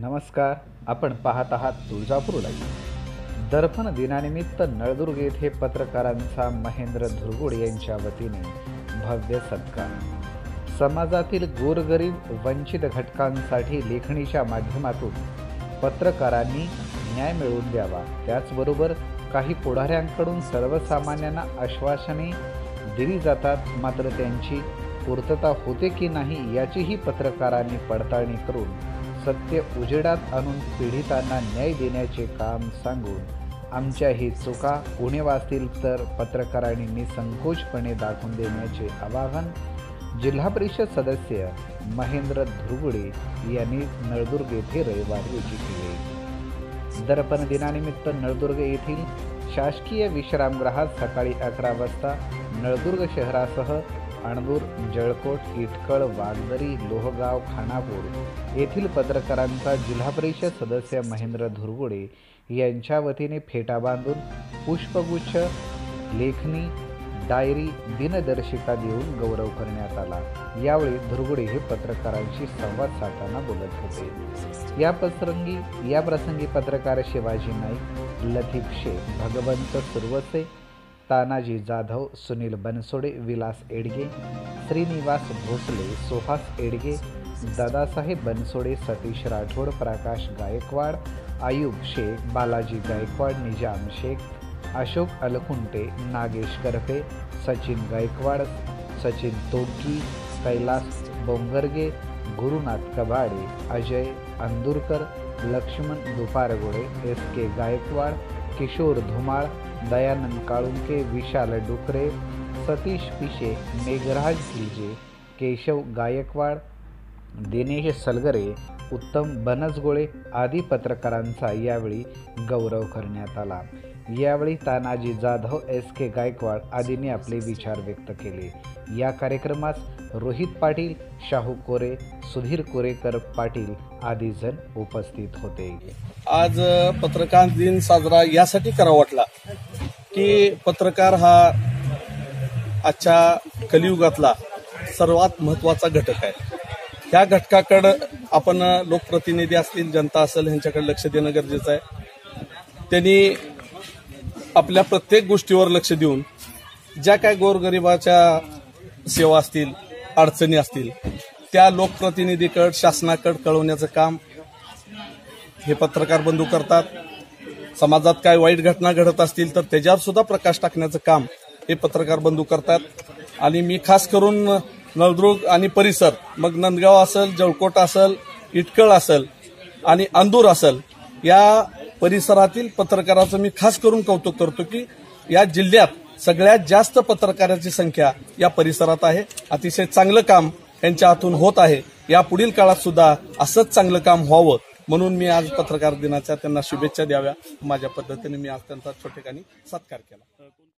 नमस्कार आपण पाहत आहात तुळजापूर लाईव्ह दर्पण दिनानिमित्त नळदुर्ग येथे पत्रकारांचा महेंद्र धुरगुड यांच्या वतीने भव्य सत्कार. समाजातील गोरगरीब वंचित घटकांसाठी लेखणीच्या माध्यमातून पत्रकारांनी न्याय मिळवून द्यावा. त्याचबरोबर काही पुढाऱ्यांकडून सर्वसामान्यांना आश्वासने दिली जातात मात्र त्यांची पूर्तता होते की नाही याचीही पत्रकारांनी पडताळणी करून सत्य उजेडात आणून पीडितांना न्याय देण्याचे काम सांगून आमच्या ही चुका पुणे असतील तर पत्रकारांनी निसंकोचपणे दाखवून देण्याचे आवाहन जिल्हा परिषद सदस्य महेंद्र धुरगुडे यांनी नळदुर्ग येथे रविवारी रोजी केले. दर्पण दिनानिमित्त नळदुर्ग येथील शासकीय विश्रामगृहात सकाळी अकरा वाजता नळदुर्ग शहरासह अणदूर जळकोट इटकळ वागदरी लोहगाव खानापूर येथील पत्रकारांचा जिल्हा परिषद सदस्य महेंद्र धुरगुडे यांच्या वतीने फेटा बांधून पुष्पगुच्छ लेखणी डायरी दिनदर्शिका देऊन गौरव करण्यात आला. यावेळी धुरगुडे हे पत्रकारांशी संवाद साधताना बोलत होते. या प्रसंगी या प्रसंगी पत्रकार शिवाजी नाईक लतीफ शेख भगवंत सुरवसे तानाजी जाधव सुनील बनसोडे विलास एडगे श्रीनिवास भोसले सुहास एडगे दादासाहेब बनसोडे सतीश राठोड प्रकाश गायकवाड आयुब शेख बालाजी गायकवाड निजाम शेख अशोक अलकुंटे नागेश करपे सचिन गायकवाड सचिन तोडकी कैलास बोंगरगे गुरुनाथ कबाडे अजय अंदुरकर लक्ष्मण दुपारगोडे एस के गायकवाड किशोर धुमाळ दयानंद काळुंके विशाल डुकरे सतीश पिशे मेघराज भिजे केशव गायकवाड दिनेश सलगरे उत्तम बनसगोळे आदी पत्रकारांचा यावेळी गौरव करण्यात आला. यावेळी तानाजी जाधव एस के गायकवाड आदींनी आपले विचार व्यक्त केले. या कार्यक्रमास रोहित पाटील शाहू कोरे सुधीर कोरेकर पाटील आदी जण उपस्थित होते. आज पत्रकार दिन साजरा यासाठी करावा वाटला. की पत्रकार हा आजच्या कलियुगातला सर्वात महत्त्वाचा घटक आहे. ह्या घटकाकडं आपण लोकप्रतिनिधी असतील जनता असेल ह्यांच्याकडे लक्ष देणं गरजेचं आहे. त्यांनी आपल्या प्रत्येक गोष्टीवर लक्ष देऊन ज्या काय गोरगरिबाच्या सेवा असतील अडचणी असतील त्या लोकप्रतिनिधीकडे शासनाकडे कळवण्याचं काम हे पत्रकार बंधू करतात. समाजात काय वाईट घटना घडत असतील तर त्याच्यावर सुद्धा प्रकाश टाकण्याचं काम हे पत्रकार बंधू करतात. आणि मी खास करून नळदुर्ग आणि परिसर मग नंदगाव असेल जळकोट असेल इटकळ असेल आणि अंदूर असेल या परिसरातील पत्रकाराचं मी खास करून कौतुक करतो की या जिल्ह्यात सगळ्यात जास्त पत्रकाराची संख्या या परिसरात आहे. अतिशय चांगलं काम यांच्या हातून होत आहे. या पुढील काळात सुद्धा असंच चांगलं काम व्हावं म्हणून मी आज पत्रकार दिनाच्या त्यांना शुभेच्छा द्याव्या. माझ्या पद्धतीने मी आज त्यांचा ठिकाणी सत्कार केला.